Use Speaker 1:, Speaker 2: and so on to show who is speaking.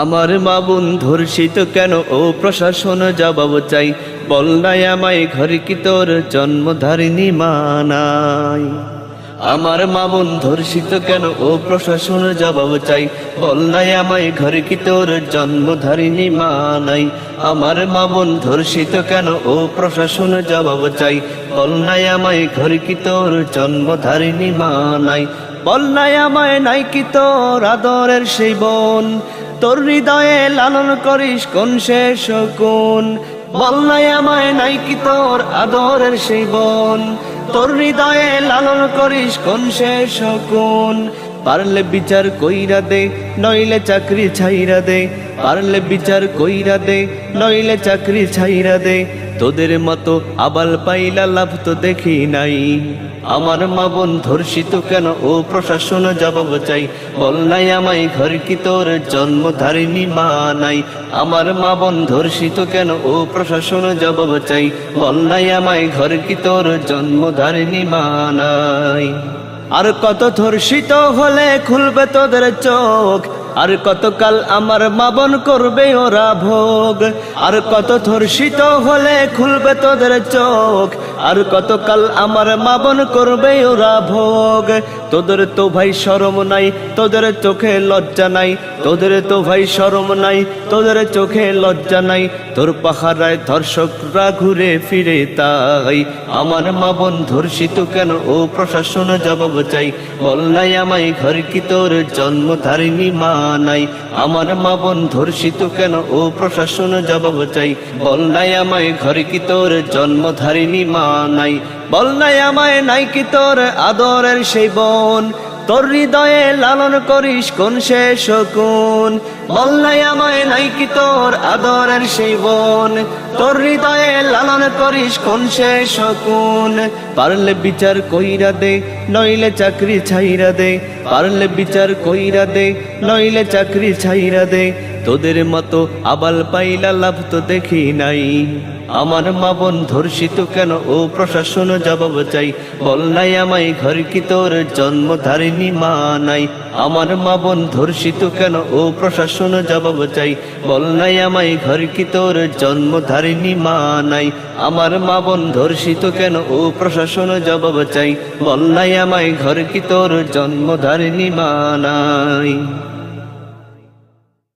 Speaker 1: আমার মা বোন ধর্ষিত কেন? ও প্রশাসন জবাব চাই। বল নাই আমায় ঘরে কি তোর জন্মধারিণী মানাই আমার মা বোন ধর্ষিত কেন? ও প্রশাসন জবাব চাই। বল নাই আমায় ঘরে কি তোর জন্মধারিণী মানাই আমার মা বোন ধর্ষিত কেন? ও প্রশাসন জবাব চাই। বল নাই আমায় ঘরে কি তোর জন্মধারিণী মানাই বল নাই আমায় নাই কি তোর আদরের সেই বোন? তোর হৃদয়ে লালন করিস কোন সে শকুন? বল নাই আমায় নাই কি তোর আদরের সেই বোন? তোর হৃদয়ে লালন করিস কোন সে শকুন? পারলে বিচার কইরা দে, নইলে চাকরি ছাইরা দে। পারলে বিচার কইরা দে, নইলে চাকরি ছাইরা দে। তোদের মতো আবাল পাইলা লাভ তো দেখি নাই। আমার মা বোন ধর্ষিত কেন? ও প্রশাসন জবাব চাই। বল নাই আমায় ঘর কি তোর জন্মধারিণী মা নাই? আমার মা বোন ধর্ষিত কেন? ও প্রশাসন জবাব চাই। বল নাই আমায় ঘর কি তোর জন্মধারিণী মা নাই? আর কত ধর্ষিত হলে খুলবে তোদের চোখ, আর কতকাল আমার মাবন করবে ওরা ভোগ। আর কত ধর্ষিত হলে খুলবে তোদের চোখ, আর কতকাল আমার মাবন করবে ওরা ভোগ। তোদের তো ভাই শরম নাই, তোদের চোখে লজ্জা নাই, তোদের তো ভাই শরম নাই, তোদের চোখে লজ্জা নাই। তোর পাহারায় ধর্ষকরা ঘুরে ফিরে তাই। আমার মাবন ধর্ষিত কেন? ও প্রশাসন জবাব চাই। বললাই আমায় ঘর কি তোর জন্ম ধারিনী মা নাই? আমার মা বোন ধর্ষিত কেন? ও প্রশাসন জবাব চাই। বললাই আমায় ঘর কি তোর জন্ম ধারিনী মা নাই? বল নাই আমায় নাই কি তোর আদরের সেই বোন? তোর হৃদয়ে লালন করিস কোন শেষ কোন বল নাই আমায়, নাই কি তোর আদরের সেই বোন? তোর হৃদয়ে লালন করিস কোন শেষ কোন পারলে বিচার কইরা দে, নইলে চাকরি ছাইরা দে। পারলে বিচার কইরা দে, নইলে চাকরি ছাইরা দে। তোদের মতো আবাল পাইলা লাভ তো দেখি নাই। আমার মা বোন ধর্ষিত কেন? ও প্রশাসন জবাব চাই। বল নাই আমায় ঘর কি তোর? জন্ম জন্মধারিণী মা নাই। আমার মা বোন ধর্ষিত কেন? ও প্রশাসন জবাব চাই। বল নাই আমায় ঘর কি তোর? জন্ম জন্মধারিণী মা নাই। আমার মা বোন ধর্ষিত কেন? ও প্রশাসন জবাব চাই। বল নাই আমায় ঘর কি তোর? জন্মধারিণী মা নাই।